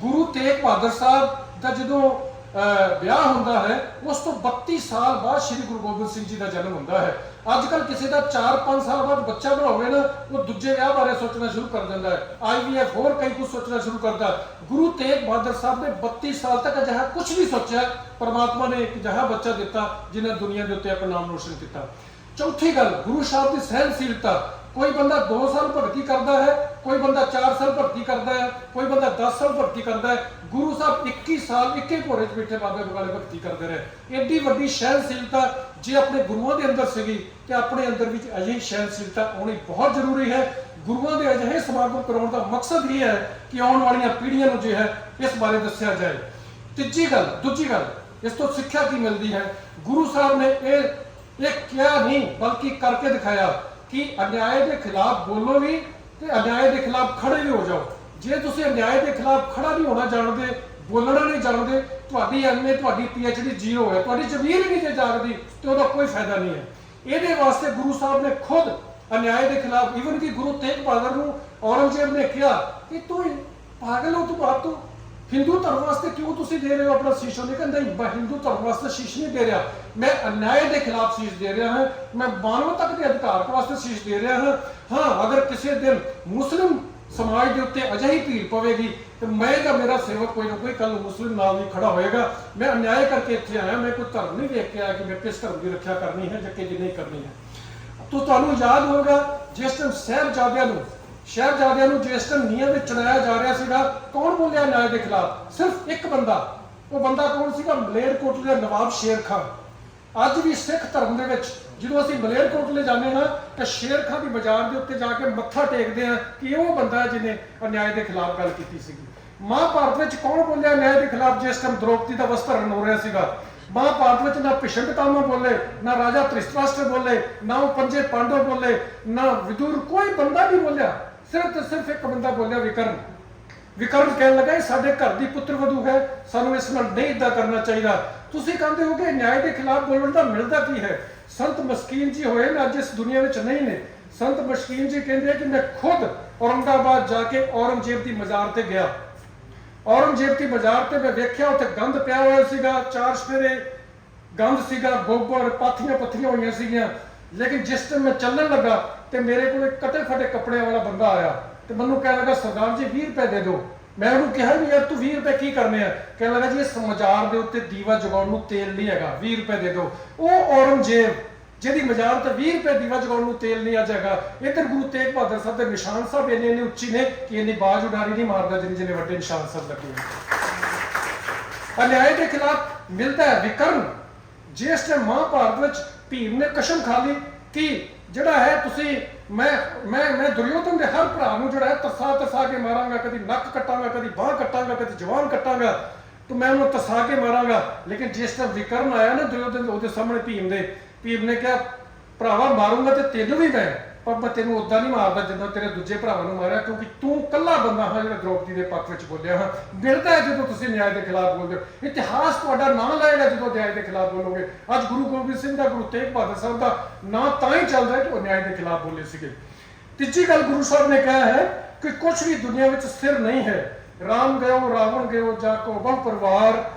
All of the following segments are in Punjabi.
ਗੁਰੂ ਤੇਗ ਬਹਾਦਰ ਸਾਹਿਬ ਦਾ ਜਦੋਂ ਵਿਆਹ ਹੁੰਦਾ ਹੈ, ਉਸ ਤੋਂ 32 ਸਾਲ ਬਾਅਦ ਸ੍ਰੀ ਗੁਰੂ ਗੋਬਿੰਦ ਸਿੰਘ ਜੀ ਦਾ ਜਨਮ ਹੁੰਦਾ ਹੈ। ਅੱਜ ਕੱਲ ਕਿਸੇ ਦਾ 4-5 ਸਾਲ ਬਾਅਦ ਬੱਚਾ ਬਣਾਉਣੇ ਨਾ, ਉਹ ਦੂਜੇ ਵਿਆਹ ਬਾਰੇ ਸੋਚਣਾ ਸ਼ੁਰੂ ਕਰ ਦਿੰਦਾ ਹੈ। ਆਈਵੀਐਫ ਹੋਰ ਕਈ ਕੁਝ ਸੋਚਣਾ ਸ਼ੁਰੂ ਕਰਦਾ ਗੁਰੂ ਤੇਗ ਬਹਾਦਰ ਸਾਹਿਬ ਨੇ 32 ਸਾਲ ਤੱਕ ਅਜਿਹਾ ਕੁਝ ਨਹੀਂ ਸੋਚਿਆ। ਪਰਮਾਤਮਾ ਨੇ ਇੱਕ ਅਜਿਹਾ ਬੱਚਾ ਦਿੱਤਾ ਜਿਨੇ ਦੁਨੀਆ ਦੇ ਉੱਤੇ ਆਪਣਾ ਨਾਮ ਰੋਸ਼ਨ ਕੀਤਾ। ਚੌਥੀ ਗੱਲ, ਗੁਰੂ ਸਾਹਿਬ ਦੀ ਸਹਿਨਸ਼ੀਲਤਾ ਕੋਈ ਬੰਦਾ 2 ਸਾਲ ਭਗਤੀ ਕਰਦਾ ਹੈ, ਕੋਈ ਬੰਦਾ 4 ਸਾਲ ਭਗਤੀ ਕਰਦਾ ਹੈ, ਕੋਈ ਬੰਦਾ 10 ਸਾਲ ਭਗਤੀ ਕਰਦਾ ਹੈ, ਗੁਰੂ ਸਾਹਿਬ 21 ਸਾਲ ਇੱਕੇ ਘੋੜੇ 'ਚ ਬੈਠੇ ਬਾਬੇ ਬਗਾਲੇ ਭਗਤੀ ਕਰਦੇ ਰਹੇ। ਏਡੀ ਵੱਡੀ ਸਹਿਨਸ਼ੀਲਤਾ ਜੇ ਆਪਣੇ ਗੁਰੂਆਂ ਦੇ ਅੰਦਰ ਸੀਗੀ, ਤੇ ਆਪਣੇ ਅੰਦਰ ਵਿੱਚ ਅਜਿਹੀ ਸਹਿਨਸ਼ੀਲਤਾ ਆਉਣੀ ਬਹੁਤ ਜ਼ਰੂਰੀ ਹੈ। ਗੁਰੂਆਂ ਦੇ ਅਜਿਹੇ ਸਮਾਗਮ ਕਰਾਉਣ ਦਾ ਮਕਸਦ ਇਹ ਹੈ ਕਿ ਆਉਣ ਵਾਲੀਆਂ ਪੀੜ੍ਹੀਆਂ ਨੂੰ ਜੋ ਹੈ, ਇਸ ਬਾਰੇ ਦੱਸਿਆ ਜਾਏ। ਤੀਜੀ ਗੱਲ, ਦੂਜੀ ਗੱਲ, ਇਸ ਤੋਂ ਸਿੱਖਿਆ ਕੀ ਮਿਲਦੀ ਹੈ? ਗੁਰੂ ਸਾਹਿਬ ਨੇ ਇਹ ਇਹ ਕਿਹਾ ਨਹੀਂ, ਬਲਕਿ ਕਰਕੇ ਦਿਖਾਇਆ ਕਿ ਅਨਿਆਏ ਦੇ ਖਿਲਾਫ ਬੋਲੋ ਵੀ ਤੇ ਅਨਿਆਏ ਦੇ ਖਿਲਾਫ ਖੜੇ ਵੀ ਹੋ ਜਾਓ। ਜੇ ਤੁਸੀਂ ਅਨਿਆਏ ਦੇ ਖਿਲਾਫ ਖੜਾ ਨਹੀਂ ਹੋਣਾ ਜਾਣਦੇ, ਬੋਲਣਾ ਨਹੀਂ ਜਾਣਦੇ, ਤੁਹਾਡੀ ਐਮਏ ਤੁਹਾਡੀ ਪੀਐਚਡੀ ਜ਼ੀਰੋ ਹੈ, ਤੁਹਾਡੀ ਜ਼ਮੀਰ ਨਹੀਂ ਜੇ ਜਾਗਦੀ ਤੇ ਉਹਦਾ ਕੋਈ ਫਾਇਦਾ ਨਹੀਂ ਹੈ। ਇਹਦੇ ਵਾਸਤੇ ਗੁਰੂ ਸਾਹਿਬ ਨੇ ਖੁਦ ਅਨਿਆਏ ਦੇ ਖਿਲਾਫ ਈਵਨ ਕਿ ਗੁਰੂ ਤੇਗ ਬਹਾਦਰ ਨੂੰ ਔਰੰਗਜ਼ੇਬ ਨੇ ਕਿਹਾ ਕਿ ਤੂੰ ਪਾਗਲ ਹੋ, ਤੂੰ ਬਾਤ ਤੂੰ ਹਿੰਦੂ ਧਰਮ ਵਾਸਤੇ ਕਿਉਂ ਤੁਸੀਂ ਦੇ ਰਹੇ ਹੋ ਆਪਣਾ ਸ਼ੀਸ਼? ਉਹਨੇ ਕਹਿੰਦਾ ਮੈਂ ਹਿੰਦੂ ਧਰਮ ਵਾਸਤੇ ਸ਼ੀਸ਼ ਨਹੀਂ ਦੇ ਰਿਹਾ। ਮੈਂ ਅਨਿਆਏ ਦੇ ਖਿਲਾਫ ਸ਼ੀਸ਼ ਦੇ ਰਿਹਾ ਹਾਂ। ਮੈਂ ਮਾਨਵਤਾ ਦੇ ਅਧਿਕਾਰ ਵਾਸਤੇ ਸ਼ੀਸ਼ ਦੇ ਰਿਹਾ ਹਾਂ। ਹਾਂ, ਅਗਰ ਕਿਸੇ ਦਿਨ ਮੁਸਲਿਮ ਸਮਾਜ ਦੇ ਉੱਤੇ ਅਜਿਹੀ ਭੀੜ ਪਵੇਗੀ, ਤੇ ਮੈਂ ਜਾਂ ਮੇਰਾ ਸੇਵਕ ਕੋਈ ਨਾ ਕੋਈ ਕੱਲ ਮੁਸਲਿਮ ਨਾਲ ਵੀ ਖੜਾ ਹੋਏਗਾ। ਮੈਂ ਅਨਿਆਏ ਕਰਕੇ ਇੱਥੇ ਆਇਆ। ਮੈਂ ਕੋਈ ਧਰਮ ਨਹੀਂ ਵੇਖ ਕੇ ਆਇਆ ਕਿ ਮੈਂ ਕਿਸ ਧਰਮ ਦੀ ਰੱਖਿਆ ਕਰਨੀ ਹੈ ਜਾਂ ਕਿਹਦੀ ਨਹੀਂ ਕਰਨੀ ਹੈ। ਤੋ ਤੁਹਾਨੂੰ ਯਾਦ ਹੋਗਾ ਜਿਸ ਟਾਈਮ ਸਾਹਿਬਜ਼ਾਦਿਆਂ ਨੂੰ ਸ਼ਹਿਬਜ਼ਾਦਿਆਂ ਨੂੰ ਜਿਸ ਟਾਈਮ ਨੀਹਾਂ ਵਿੱਚ ਚੜਾਇਆ ਜਾ ਰਿਹਾ ਸੀਗਾ। ਕੌਣ ਬੋਲਿਆ ਨਿਆਂ ਦੇ ਖਿਲਾਫ? ਸਿਰਫ ਇੱਕ ਬੰਦਾ। ਉਹ ਬੰਦਾ ਕੌਣ ਸੀਗਾ? ਮਲੇਰਕੋਟਲੇ ਦਾ ਨਵਾਬ ਸ਼ੇਰ ਖਾਨ। ਅੱਜ ਵੀ ਸਿੱਖ ਧਰਮ ਦੇ ਵਿੱਚ ਜਦੋਂ ਅਸੀਂ ਮਲੇਰਕੋਟਲੇ ਜਾਂਦੇ ਹਾਂ ਤਾਂ ਸ਼ੇਰ ਖਾਨ ਦੀ ਬਾਜ਼ਾਰ ਦੇ ਉੱਤੇ ਜਾ ਕੇ ਮੱਥਾ ਟੇਕਦੇ ਹਾਂ ਕਿ ਉਹ ਬੰਦਾ ਜਿਹਨੇ ਅਨਿਆਏ ਦੇ ਖਿਲਾਫ ਗੱਲ ਕੀਤੀ ਸੀਗੀ। ਮਹਾਭਾਰਤ ਵਿੱਚ ਕੌਣ ਬੋਲਿਆ ਨਿਆਂ ਦੇ ਖਿਲਾਫ? ਜਿਸ ਟਾਈਮ ਦ੍ਰੋਪਦੀ ਦਾ ਵਸਤਰਨ ਹੋ ਰਿਹਾ ਸੀਗਾ। ਮਹਾਭਾਰਤ ਵਿੱਚ ਨਾ ਭਿਸ਼ਮ ਪਿਤਾਮਹ ਬੋਲੇ, ਨਾ ਰਾਜਾ ਤ੍ਰਿਸ਼ਟਰਾਸ਼ਟਰ ਬੋਲੇ, ਨਾ ਉਹ ਪੰਜੇ ਪਾਂਡਵ ਬੋਲੇ, ਨਾ ਵਿਦੁਰ ਕੋਈ ਬੰਦਾ ਨਹੀਂ ਬੋਲਿਆ। ਸਿਰਫ ਤੇ ਸਿਰਫ ਇੱਕ ਬੰਦਾ ਬੋਲਿਆ ਵਿਕਰਮ ਵਿਕਰਮ ਕਹਿਣ ਲੱਗਾ, ਇਹ ਸਾਡੇ ਘਰ ਦੀ ਪੁੱਤਰ ਵਧੂ ਹੈ, ਸਾਨੂੰ ਇਸ ਨਾਲ ਨਹੀਂ ਇਦਾਂ ਕਰਨਾ ਚਾਹੀਦਾ। ਤੁਸੀਂ ਕਹਿੰਦੇ ਹੋ ਕਿ ਨਿਆਂ ਦੇ ਖਿਲਾਫ ਬੋਲਣ ਦਾ ਮਿਲਦਾ ਕੀ ਹੈ? ਸੰਤ ਮਸਕੀਨ ਜੀ ਹੋਏ ਨਾ, ਅੱਜ ਇਸ ਦੁਨੀਆ ਵਿੱਚ ਨਹੀਂ ਨੇ। ਸੰਤ ਮਸਕੀਨ ਜੀ ਕਹਿੰਦੇ ਕਿ ਮੈਂ ਖੁਦ ਔਰੰਗਾਬਾਦ ਜਾ ਕੇ ਔਰੰਗਜ਼ੇਬ ਦੀ ਮਜ਼ਾਰ ਤੇ ਗਿਆ। ਔਰੰਗਜ਼ੇਬ ਦੀ ਮਜ਼ਾਰ ਤੇ ਮੈਂ ਵੇਖਿਆ, ਉੱਥੇ ਗੰਦ ਪਿਆ ਹੋਇਆ ਸੀਗਾ, ਚਾਰ ਸਫੇਰੇ ਗੰਦ ਸੀਗਾ, ਗੋਬਰ ਪਾਥੀਆਂ ਪੱਥੀਆਂ ਹੋਈਆਂ ਸੀਗੀਆਂ। ਲੇਕਿਨ ਜਿਸ ਟਾਈਮ ਮੈਂ ਚੱਲਣ ਲੱਗਾ ਤੇ ਮੇਰੇ ਕੋਲ ਇੱਕ ਕਟੇ ਫਟੇ ਕੱਪੜਿਆਂ ਵਾਲਾ ਬੰਦਾ ਆਇਆ ਤੇ ਮੈਨੂੰ ਕਹਿਣ ਲੱਗਾ, ਸਰਦਾਰ ਜੀ 20 ਰੁਪਏ ਦੇ ਦਿਓ। ਮੈਂ ਉਹਨੂੰ ਕਿਹਾ ਵੀ, ਯਾਰ ਤੂੰ 20 ਰੁਪਏ ਕੀ ਕਰਨੇ ਆ? ਕਹਿਣ ਲੱਗਾ, ਜੀ ਇਸ ਮਜ਼ਾਰ ਦੇ ਉੱਤੇ ਦੀਵਾ ਜਗਾਉਣ ਨੂੰ ਤੇਲ ਨਹੀਂ ਹੈਗਾ 20 ਰੁਪਏ ਦੇ ਦਿਓ। ਉਹ ਔਰੰਗਜ਼ੇਬ, ਜਿਹਦੀ ਮਜ਼ਾਰ ਤੇ 20 ਰੁਪਏ ਦੀਵਾ ਜਗਾਉਣ ਨੂੰ ਤੇਲ ਨਹੀਂ ਅੱਜ ਹੈਗਾ, ਇੱਧਰ ਗੁਰੂ ਤੇਗ ਬਹਾਦਰ ਸਾਹਿਬ ਦੇ ਨਿਸ਼ਾਨ ਸਾਹਿਬ ਇੰਨੇ ਇੰਨੇ ਉੱਚੀ ਨੇ ਕਿ ਇੰਨੀ ਬਾਜ ਉਡਾਰੀ ਨਹੀਂ ਮਾਰਦਾ ਜਿੰਨੇ ਜਿੰਨੇ ਵੱਡੇ ਨਿਸ਼ਾਨ ਸਾਹਿਬ ਲੱਗੇ ਹੋਏ ਅਨਿਆਏ ਦੇ ਖਿਲਾਫ ਮਿਲਦਾ ਹੈ ਵਿਕਰਮ, ਜਿਸ ਟਾਈਮ ਮਹਾਭਾਰਤ ਵਿੱਚ ਭੀਮ ਨੇ ਕਸ਼ਮ ਖਾ ਲਈ ਕਿ ਜਿਹੜਾ ਹੈ ਤੁਸੀਂ, ਮੈਂ ਮੈਂ ਮੈਂ ਦੁਰਯੋਧਨ ਦੇ ਹਰ ਭਰਾ ਨੂੰ ਜਿਹੜਾ ਹੈ ਤਰਸਾ ਤਰਸਾ ਕੇ ਮਾਰਾਂਗਾ, ਕਦੀ ਨੱਕ ਕੱਟਾਂਗਾ, ਕਦੀ ਬਾਹ ਕੱਟਾਂਗਾ, ਕਦੀ ਜਵਾਨ ਕੱਟਾਂਗਾ, ਤੇ ਮੈਂ ਉਹਨੂੰ ਤਰਸਾ ਕੇ ਮਾਰਾਂਗਾ। ਲੇਕਿਨ ਜਿਸ ਤਰ੍ਹਾਂ ਵਿਕਰਮ ਆਇਆ ਨਾ ਦੁਰਯੋਧਨ ਦੇ ਉਹਦੇ ਸਾਹਮਣੇ ਭੀਮ ਦੇ, ਭੀਮ ਨੇ ਕਿਹਾ, ਭਰਾਵਾ, ਮਾਰੂੰਗਾ ਤੇ ਤੈਨੂੰ ਵੀ ਮੈਂ। ਪਰ ਮੈਂ ਤੈਨੂੰ ਉਦਾਂ ਨਹੀਂ ਮਾਰਦਾ ਜਿੱਦਾਂ ਤੇਰੇ ਦੂਜੇ ਭਰਾਵਾਂ ਨੂੰ ਮਾਰਿਆ, ਕਿਉਂਕਿ ਤੂੰ ਕੱਲਾ ਬੰਦਾ ਹਾਂ ਜਿਹੜਾ ਦ੍ਰੋਪਦੀ ਦੇ ਪੱਖ ਵਿੱਚ ਬੋਲਿਆ ਹਾਂ। ਮਿਲਦਾ ਹੈ ਜਦੋਂ ਤੁਸੀਂ ਨਿਆਂ ਦੇ ਖਿਲਾਫ ਬੋਲਦੇ ਹੋ। ਇਤਿਹਾਸ ਤੁਹਾਡਾ ਨਾਂ ਲਏਗਾ ਜਦੋਂ ਨਿਆਂ ਦੇ ਖਿਲਾਫ ਬੋਲੋਗੇ। ਅੱਜ ਗੁਰੂ ਗੋਬਿੰਦ ਸਿੰਘ ਦਾ, ਗੁਰੂ ਤੇਗ ਬਹਾਦਰ ਸਾਹਿਬ ਦਾ ਨਾਂ ਤਾਂ ਹੀ ਚੱਲਦਾ ਹੈ ਕਿ ਉਹ ਨਿਆਂ ਦੇ ਖਿਲਾਫ ਬੋਲੇ ਸੀਗੇ। ਤੀਜੀ ਗੱਲ ਗੁਰੂ ਸਾਹਿਬ ਨੇ ਕਿਹਾ ਹੈ ਕਿ ਕੁਝ ਵੀ ਦੁਨੀਆ ਵਿੱਚ ਸਥਿਰ ਨਹੀਂ ਹੈ। ਰਾਮ ਗਇਓ, ਰਾਵਣ ਗਇਓ, ਜਾ ਕੋ ਬਹੁ ਪਰਿਵਾਰ,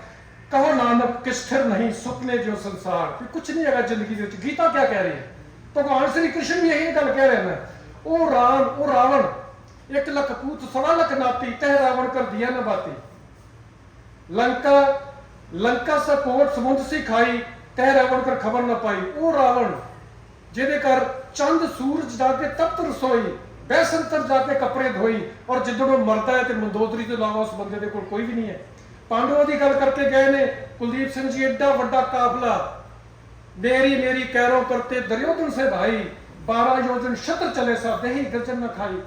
ਕਹੋ ਨਾਨਕ ਕਿ ਸਥਿਰ ਨਹੀਂ, ਸੁਪਨੇ ਜੋ ਸੰਸਾਰ। ਕਿ ਕੁਝ ਨਹੀਂ ਹੈਗਾ ਜ਼ਿੰਦਗੀ ਦੇ ਵਿੱਚ। ਗੀਤਾ ਕੀ ਕਹਿ ਰਹੀ ਹੈ? ਭਗਵਾਨ ਸ੍ਰੀ ਕ੍ਰਿਸ਼ਨ ਵੀ ਇਹੀ ਗੱਲ ਕਹਿ ਰਹੇ ਨੇ ਉਹ ਰਾਮ ਉਹ ਰਾਵਣ, ਇੱਕ ਲੱਖ ਪੂਤ ਸਵਾ ਲੱਖ ਨਾਤੀ ਤਹਿ ਰਾਵਣ ਕਰ ਦਿਆ ਨਾ ਲੰਕਾ ਲੰਕਾ ਸਪੋਰਟ ਸਮੁੰਦ ਸੀ ਖਾਈ ਤਹਿ ਰਾਵਣ ਕਰ ਖਬਰ ਨਾ ਪਾਈ। ਉਹ ਰਾਵਣ, ਜਿਹਦੇ ਘਰ ਚੰਦ, ਸੂਰਜ ਜਾ ਕੇ ਤਪਤ ਰਸੋਈ, ਬੈਸੰਤਰ ਜਾ ਕੇ ਕੱਪੜੇ ਧੋਈ, ਔਰ ਜਿੱਦਣ ਉਹ ਮਰਦਾ ਹੈ ਤੇ ਮੰਦੋਦਰੀ ਤੋਂ ਇਲਾਵਾ ਉਸ ਬੰਦੇ ਦੇ ਕੋਲ ਕੋਈ ਵੀ ਨਹੀਂ ਹੈ। ਪਾਂਡਵਾਂ ਦੀ ਗੱਲ ਕਰਕੇ ਗਏ ਨੇ, ਕੁਲਦੀਪ ਸਿੰਘ ਜੀ, ਐਡਾ ਵੱਡਾ ਕਾਫਲਾ। मेरी मेरी कैरो करते दुर्योधन से भाई बारह योजन शतर चले सा दही दर्जन न खाई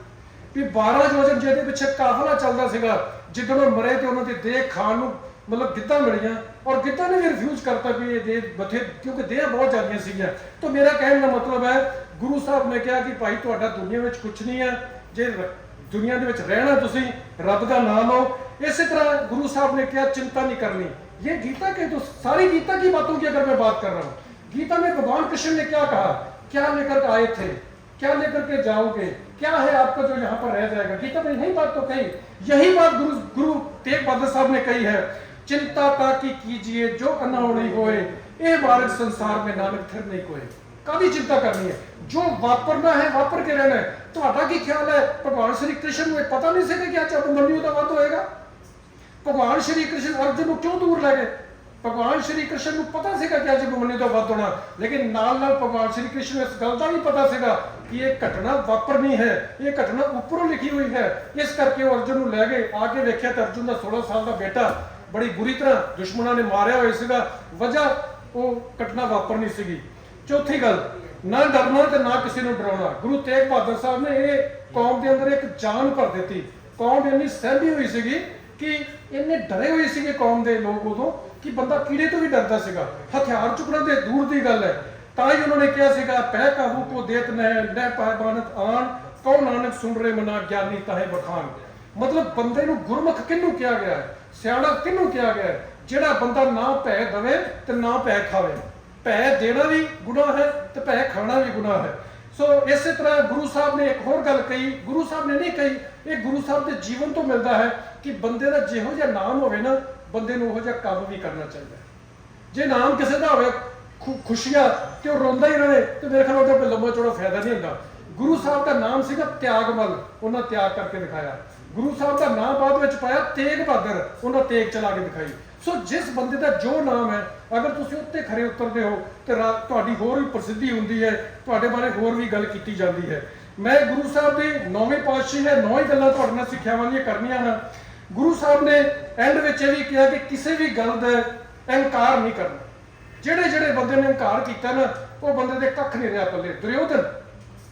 ਵੀ 12 ਯੋਜਨ ਜਿਹਦੇ ਪਿੱਛੇ ਕਾਫਲਾ ਚੱਲਦਾ ਸੀਗਾ, ਜਿੱਦਣ ਉਹ ਮਰੇ ਤੇ ਉਹਨਾਂ ਦੀ ਦੇਹ ਖਾਣ ਨੂੰ ਮਤਲਬ ਗਿੱਧਾ ਮਿਲੀਆਂ। ਔਰ ਗਿੱਧਾ ਨੇ ਰਿਫਿਊਜ਼ ਕਰਤਾ ਵੀ ਇਹ ਦੇਹ ਬਥੇ ਕਿਉਂਕਿ ਦੇਹ ਬਹੁਤ ਜ਼ਿਆਦੀਆਂ ਸੀਗੀਆਂ। ਤਾਂ ਮੇਰਾ ਕਹਿਣ ਦਾ ਮਤਲਬ ਹੈ, ਗੁਰੂ ਸਾਹਿਬ ਨੇ ਕਿਹਾ ਕਿ ਭਾਈ ਤੁਹਾਡਾ ਦੁਨੀਆ ਵਿੱਚ ਕੁਝ ਨਹੀਂ ਹੈ। ਜੇ ਦੁਨੀਆ ਦੇ ਵਿੱਚ ਰਹਿਣਾ ਤੁਸੀਂ, ਰੱਬ ਦਾ ਨਾਮ ਲਓ। ਇਸੇ ਤਰ੍ਹਾਂ ਗੁਰੂ ਸਾਹਿਬ ਨੇ ਕਿਹਾ, ਚਿੰਤਾ ਨਹੀਂ ਕਰਨੀ। ਇਹ ਗੀਤਾ ਕੇ ਜੋ ਸਾਰੀ ਗੀਤਾ ਕੀ ਬਾਤੋਂ ਕੀ ਅਗਰ ਮੈਂ ਬਾਤ ਕਰ ਰਹਾ गीता में भगवान कृष्ण ने क्या कहा? क्या लेकर आए थे? क्या लेकर के जाओगे? क्या है आपका जो यहाँ पर रह जाएगा? गीता में यही बात तो कही। यही बात गुरु गुरु तेग बहादुर साहब ने कही है। चिंता का की कीजिए जो अनावड़ी होए, ए मार्ग संसार में नानक थिर नहीं कोई कभी चिंता करनी है। जो वापरना है, वापर के रहना है। तो की ख्याल है भगवान श्री कृष्ण में पता नहीं सके क्या चाहे मनू का बात होएगा भगवान श्री कृष्ण अर्जुन को क्यों दूर लगे ਭਗਵਾਨ ਸ਼੍ਰੀ ਕ੍ਰਿਸ਼ਨ ਨੂੰ ਪਤਾ ਸੀਗਾ ਕਿ ਅੱਜ ਅਭਿਮਨਿਊ ਤੋਂ ਵੱਧ ਹੋਣਾ, ਲੇਕਿਨ ਨਾਲ ਨਾਲ ਭਗਵਾਨ ਸ਼੍ਰੀ ਕ੍ਰਿਸ਼ਨ ਨੂੰ ਇਸ ਗੱਲ ਦਾ ਵੀ ਪਤਾ ਸੀਗਾ ਕਿ ਇਹ ਘਟਨਾ ਵਾਪਰਨੀ ਹੈ, ਇਹ ਘਟਨਾ ਉੱਪਰੋਂ ਲਿਖੀ ਹੋਈ ਹੈ। ਇਸ ਕਰਕੇ ਉਹ ਅਰਜੁਨ ਨੂੰ ਲੈ ਗਏ ਆ ਕੇ ਵੇਖਿਆ ਤਾਂ ਅਰਜੁਨ ਦਾ 16 ਸਾਲ ਦਾ ਬੇਟਾ ਬੜੀ ਬੁਰੀ ਤਰ੍ਹਾਂ ਦੁਸ਼ਮਣਾਂ ਨੇ ਮਾਰਿਆ ਹੋਇਆ ਸੀਗਾ, ਵਜ੍ਹਾ ਉਹ ਘਟਨਾ ਵਾਪਰਨੀ ਸੀਗੀ। ਚੌਥੀ ਗੱਲ, ਨਾ ਡਰਨਾ ਤੇ ਨਾ ਕਿਸੇ ਨੂੰ ਡਰਾਉਣਾ। ਗੁਰੂ ਤੇਗ ਬਹਾਦਰ ਸਾਹਿਬ ਨੇ ਇਹ ਕੌਮ ਦੇ ਅੰਦਰ ਇੱਕ ਜਾਨ ਭਰ ਦਿੱਤੀ। ਕੌਮ ਇੰਨੀ ਸਹਿਮੀ ਹੋਈ ਸੀਗੀ ਕਿ ਇੰਨੇ ਡਰੇ ਹੋਏ ਸੀਗੇ ਕੌਮ ਦੇ ਲੋਕ ਉਦੋਂ ਕਿ ਬੰਦਾ ਕੀੜੇ ਤੋਂ ਵੀ ਡਰਦਾ ਸੀਗਾ। ਹਥਿਆਰ ਚੁੱਕਣਾ ਤੇ ਦੂਰ ਦੀ ਗੱਲ ਹੈ। ਤਾਂ ਹੀ ਉਹਨਾਂ ਨੇ ਕਿਹਾ ਸੀਗਾ ਪਹਿ ਕਾਹੂ ਕੋ ਦੇਤ ਨਹਿ ਨਹਿ ਪਾਇਬਾਨਤ ਆਣ ਕਉ ਨਾਨਕ ਸੁਣ ਰੇ ਮਨਾ ਗਿਆਨੀ ਤਾਹੇ ਬਖਾਨ? ਮਤਲਬ ਬੰਦੇ ਨੂੰ ਗੁਰਮੁਖ ਕਿਹਨੂੰ ਕਿਹਾ ਗਿਆ ਹੈ? ਸਿਆਣਾ ਕਿਹਨੂੰ ਕਿਹਾ ਗਿਆ ਹੈ? ਜਿਹੜਾ ਬੰਦਾ ਨਾ ਭੈ ਦਵੇ ਤੇ ਨਾ ਭੈ ਖਾਵੇ। ਭੈ ਦੇਣਾ ਵੀ ਗੁਨਾਹ ਹੈ ਤੇ ਭੈ ਖਾਣਾ ਵੀ ਗੁਨਾਹ ਹੈ। ਸੋ ਇਸੇ ਤਰ੍ਹਾਂ ਗੁਰੂ ਸਾਹਿਬ ਨੇ ਇੱਕ ਹੋਰ ਗੱਲ ਕਹੀ। ਗੁਰੂ ਸਾਹਿਬ ਨੇ ਨਹੀਂ ਕਹੀ, ਇਹ ਗੁਰੂ ਸਾਹਿਬ ਦੇ ਜੀਵਨ ਤੋਂ ਮਿਲਦਾ ਹੈ ਕਿ ਬੰਦੇ ਦਾ ਜਿਹੋ ਜਿਹਾ ਨਾਮ ਹੋਵੇ ਨਾ ਬੰਦੇ ਨੂੰ ਉਹੋ ਜਿਹਾ ਕੰਮ ਵੀ ਕਰਨਾ ਚਾਹੀਦਾ ਜੇ ਨਾਮ ਕਿਸੇ ਦਾ ਹੋਵੇ ਖੁਸ਼ੀਆਂ ਤੇ ਉਹ ਰੋਂਦਾ ਹੀ ਰਹੇ ਤੇ ਮੇਰੇ ਖਿਆਲ ਉਹਦਾ ਕੋਈ ਲੰਬਾ ਚੌੜਾ ਫਾਇਦਾ ਨਹੀਂ ਹੁੰਦਾ। ਗੁਰੂ ਸਾਹਿਬ ਦਾ ਨਾਮ ਸੀਗਾ ਤਿਆਗਮਲ, ਉਹਨਾਂ ਤਿਆਗ ਕਰਕੇ ਦਿਖਾਇਆ। ਗੁਰੂ ਸਾਹਿਬ ਦਾ ਨਾਮ ਬਾਅਦ ਵਿੱਚ ਪਾਇਆ ਤੇਗ ਬਹਾਦਰ, ਉਹਨਾਂ ਤੇਗ ਚਲਾ ਕੇ ਦਿਖਾਈ। ਸੋ ਜਿਸ ਬੰਦੇ ਦਾ ਜੋ ਨਾਮ ਹੈ, ਅਗਰ ਤੁਸੀਂ ਉੱਤੇ ਖਰੇ ਉਤਰਦੇ ਹੋ, ਤੇ ਰਾ- ਤੁਹਾਡੀ ਹੋਰ ਵੀ ਪ੍ਰਸਿੱਧੀ ਹੁੰਦੀ ਹੈ, ਤੁਹਾਡੇ ਬਾਰੇ ਹੋਰ ਵੀ ਗੱਲ ਕੀਤੀ ਜਾਂਦੀ ਹੈ। ਮੈਂ ਗੁਰੂ ਸਾਹਿਬ ਦੇ ਨੌਵੇਂ ਪਾਤਸ਼ਾਹ ਨੇ ਨੌ ਹੀ ਗੱਲਾਂ ਤੁਹਾਡੇ ਨਾਲ ਸਿੱਖਿਆਵਾਂ ਦੀਆਂ ਕਰਨੀਆਂ ਹਨ। ਗੁਰੂ ਸਾਹਿਬ ਨੇ ਐਂਡ ਵਿੱਚ ਇਹ ਵੀ ਕਿਹਾ ਕਿ ਕਿਸੇ ਵੀ ਗੱਲ ਦਾ ਇਨਕਾਰ ਨਹੀਂ ਕਰਨਾ। ਜਿਹੜੇ ਜਿਹੜੇ ਬੰਦੇ ਨੇ ਇਨਕਾਰ ਕੀਤਾ ਨਾ, ਉਹ ਬੰਦੇ ਦੇ ਕੱਖ ਨਹੀਂ ਰਿਹਾ ਪੱਲੇ। ਦੁਰਯੋਧਨ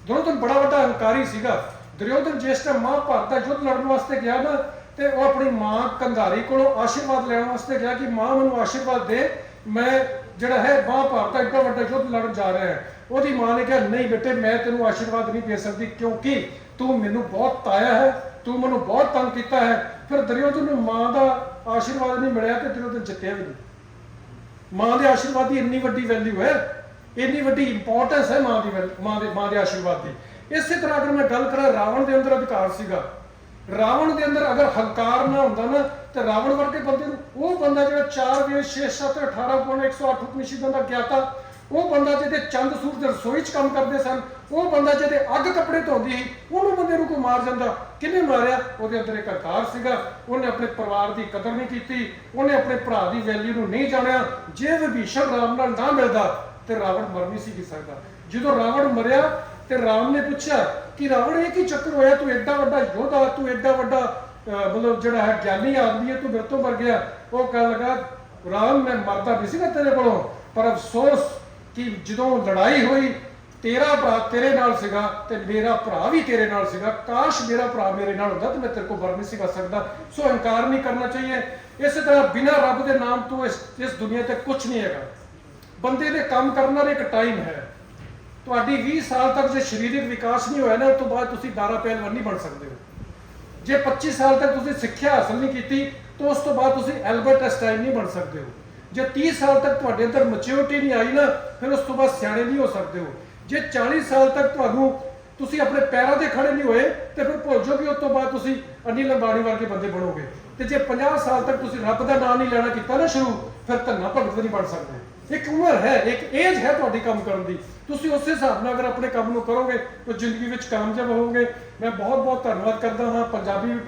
ਦੁਰਯੋਧਨ ਬੜਾ ਵੱਡਾ ਹੰਕਾਰੀ ਸੀਗਾ। ਦੁਰਯੋਧਨ ਜਿਸ ਟਾਈਮ ਮਹਾਭਾਰਤ ਦਾ ਯੁੱਧ ਲੜਨ ਵਾਸਤੇ ਗਿਆ ਨਾ, ਤੇ ਉਹ ਆਪਣੀ ਮਾਂ ਕੰਧਾਰੀ ਕੋਲੋਂ ਆਸ਼ੀਰਵਾਦ ਲੈਣ ਵਾਸਤੇ ਗਿਆ ਕਿ ਮਾਂ ਮੈਨੂੰ ਆਸ਼ੀਰਵਾਦ ਦੇ, ਮੈਂ ਜਿਹੜਾ ਹੈ ਮਹਾਭਾਰਤ ਦਾ ਇੱਡਾ ਵੱਡਾ ਯੁੱਧ ਲੜਨ ਜਾ ਰਿਹਾ ਹੈ। ਉਹਦੀ ਮਾਂ ਨੇ ਕਿਹਾ, ਨਹੀਂ ਬੇਟੇ, ਮੈਂ ਤੈਨੂੰ ਆਸ਼ੀਰਵਾਦ ਨਹੀਂ ਦੇ ਸਕਦੀ, ਕਿਉਂਕਿ ਤੂੰ ਮੈਨੂੰ ਬਹੁਤ ਤਾਇਆ ਹੈ, ਤੂੰ ਮੈਨੂੰ ਬਹੁਤ ਤੰਗ ਕੀਤਾ ਹੈ ਫਿਰ ਦੁਰਯੋਧਨ ਨੂੰ ਮਾਂ ਦਾ ਆਸ਼ੀਰਵਾਦ ਨਹੀਂ ਮਿਲਿਆ ਤੇ ਦੁਰਯੋਧਨ ਜਿੱਤਿਆ ਵੀ ਨਹੀਂ। ਮਾਂ ਦੇ ਆਸ਼ੀਰਵਾਦ ਦੀ ਇੰਨੀ ਵੱਡੀ ਵੈਲਿਊ ਹੈ, ਇੰਨੀ ਵੱਡੀ ਇੰਪੋਰਟੈਂਸ ਹੈ ਮਾਂ ਦੀ ਮਾਂ ਦੇ ਮਾਂ ਦੇ ਆਸ਼ੀਰਵਾਦ ਦੀ। ਇਸੇ ਤਰ੍ਹਾਂ ਅਗਰ ਮੈਂ ਗੱਲ ਕਰਾਂ, ਰਾਵਣ ਦੇ ਅੰਦਰ ਅਧਿਕਾਰ ਸੀਗਾ। ਰਾਵਣ ਦੇ ਅੰਦਰ ਅਗਰ ਹੰਕਾਰ ਨਾ ਹੁੰਦਾ ਨਾ, ਤੇ ਰਾਵਣ ਵਰਗੇ ਬੰਦੇ ਨੂੰ ਉਹ ਬੰਦਾ ਜਿਹੜਾ 4 ਵੇ 6 7 18 ਗੁਣ 108 ਉਪਨਿਸ਼ਦਾਂ ਦਾ ਗਿਆਤਾ ਉਹ ਬੰਦਾ ਜਿਹਦੇ ਚੰਦ ਸੂਰਜ ਰਸੋਈ 'ਚ ਕੰਮ ਕਰਦੇ ਸਨ ਉਹ ਬੰਦਾ ਜਿਹਦੇ ਅੱਗ ਕੱਪੜੇ ਧੋਂਦੀ ਸੀ ਉਹਨੂੰ ਬੰਦੇ ਨੂੰ ਕੋਈ ਮਾਰ ਜਾਂਦਾ। ਕਿਹਨੇ ਮਾਰਿਆ? ਉਹਦੇ ਅੰਦਰ ਇੱਕ ਹੰਕਾਰ ਸੀਗਾ। ਉਹਨੇ ਆਪਣੇ ਪਰਿਵਾਰ ਦੀ ਕਦਰ ਨਹੀਂ ਕੀਤੀ। ਉਹਨੇ ਆਪਣੇ ਭਰਾ ਦੀ ਵੈਲਿਊ ਨੂੰ ਨਹੀਂ ਜਾਣਿਆ। ਜੇ ਵਿਭੀਸ਼ਣ ਰਾਮ ਨਾਲ ਨਾ ਮਿਲਦਾ ਤੇ ਰਾਵਣ ਮਰ ਨਹੀਂ ਸੀ ਕੀ ਸਕਦਾ। ਜਦੋਂ ਰਾਵਣ ਮਰਿਆ ਤੇ ਰਾਮ ਨੇ ਪੁੱਛਿਆ ਕਿ ਰਾਵਣ ਇਹ ਕੀ ਚੱਕਰ ਹੋਇਆ? ਤੂੰ ਐਡਾ ਵੱਡਾ ਯੋਧਾ ਤੂੰ ਐਡਾ ਵੱਡਾ ਅਹ, ਮਤਲਬ ਜਿਹੜਾ ਹੈ ਗਿਆਨੀ ਆਦਮੀ ਹੈ ਤੂੰ ਮੇਰੇ ਤੋਂ ਮਰ ਗਿਆ। ਉਹ ਕਹਿਣ ਲੱਗਾ ਰਾਮ ਮੈਂ ਮਰਦਾ ਨਹੀਂ ਸੀਗਾ ਤੇਰੇ ਕੋਲੋਂ ਪਰ ਅਫਸੋਸ ਕਿ ਜਦੋਂ ਲੜਾਈ ਹੋਈ, ਤੇਰਾ ਭਰਾ ਤੇਰੇ ਨਾਲ ਸੀਗਾ ਤੇ ਮੇਰਾ ਭਰਾ ਵੀ ਤੇਰੇ ਨਾਲ ਸੀਗਾ। ਕਾਸ਼ ਮੇਰਾ ਭਰਾ ਮੇਰੇ ਨਾਲ ਹੁੰਦਾ ਤੇ ਮੈਂ ਤੇਰੇ ਕੋਲ ਵਰ ਨਹੀਂ ਸੀਗਾ ਸਕਦਾ। ਸੋ ਇਨਕਾਰ ਨਹੀਂ ਕਰਨਾ ਚਾਹੀਏ। ਇਸੇ ਤਰ੍ਹਾਂ ਬਿਨਾਂ ਰੱਬ ਦੇ ਨਾਮ ਤੋਂ ਇਸ ਇਸ ਦੁਨੀਆ ਤੇ ਕੁਝ ਨਹੀਂ ਹੈਗਾ। ਬੰਦੇ ਦੇ ਕੰਮ ਕਰਨ ਦਾ ਇੱਕ ਟਾਈਮ ਹੈ। ਤੁਹਾਡੀ 20 ਸਾਲ ਤੱਕ ਜੇ ਸਰੀਰਕ ਵਿਕਾਸ ਨਹੀਂ ਹੋਇਆ ਨਾ, ਉਸ ਤੋਂ ਬਾਅਦ ਤੁਸੀਂ ਦਾਰਾ ਪਹਿਲਵਾਨ ਨਹੀਂ ਬਣ ਸਕਦੇ ਹੋ। ਜੇ 25 ਸਾਲ ਤੱਕ ਤੁਸੀਂ ਸਿੱਖਿਆ ਹਾਸਲ ਨਹੀਂ ਕੀਤੀ, ਤਾਂ ਉਸ ਤੋਂ ਬਾਅਦ ਤੁਸੀਂ ਐਲਬਰਟ ਐਸਟਾਈਨ ਨਹੀਂ ਬਣ ਸਕਦੇ ਹੋ। ਜੇ 30 ਸਾਲ ਤੱਕ ਤੁਹਾਡੇ ਅੰਦਰ ਮੈਚਿਓਰਿਟੀ ਨਹੀਂ ਆਈ ਨਾ, ਫਿਰ ਉਸ ਤੋਂ ਬਾਅਦ ਸਿਆਣੇ ਨਹੀਂ ਹੋ ਸਕਦੇ ਹੋ ਜੇ 40 ਸਾਲ ਤੱਕ ਤੁਹਾਨੂੰ ਤੁਸੀਂ ਆਪਣੇ ਪੈਰਾਂ ਤੇ ਖੜੇ ਨਹੀਂ ਹੋਏ, ਤੇ ਫਿਰ ਭੁੱਲ ਜਾਓ ਕਿ ਉਸ ਤੋਂ ਬਾਅਦ ਤੁਸੀਂ ਅਨਿਲ ਅੰਬਾਨੀ ਵਰਗੇ ਬੰਦੇ ਬਣੋਗੇ। ਤੇ ਜੇ 50 ਸਾਲ ਤੱਕ ਤੁਸੀਂ ਰੱਬ ਦਾ ਨਾਮ ਨਹੀਂ ਲੈਣਾ ਕੀਤਾ ਨਾ ਸ਼ੁਰੂ, ਫਿਰ ਧੰਨਾ ਭਗਤ ਨਹੀਂ ਬਣ ਸਕਦੇ। ਇੱਕ ਉਮਰ ਹੈ, ਇੱਕ ਏਜ ਹੈ ਤੁਹਾਡੀ ਕੰਮ ਕਰਨ ਦੀ। ਤੁਸੀਂ ਉਸੇ ਹਿਸਾਬ ਨਾਲ ਅਗਰ ਆਪਣੇ ਕੰਮ ਨੂੰ ਕਰੋਗੇ, ਤਾਂ ਜ਼ਿੰਦਗੀ ਵਿੱਚ ਕਾਮਯਾਬ ਹੋਵੋਗੇ। ਮੈਂ ਬਹੁਤ ਬਹੁਤ ਧੰਨਵਾਦ ਕਰਦਾ ਹਾਂ ਪੰਜਾਬੀ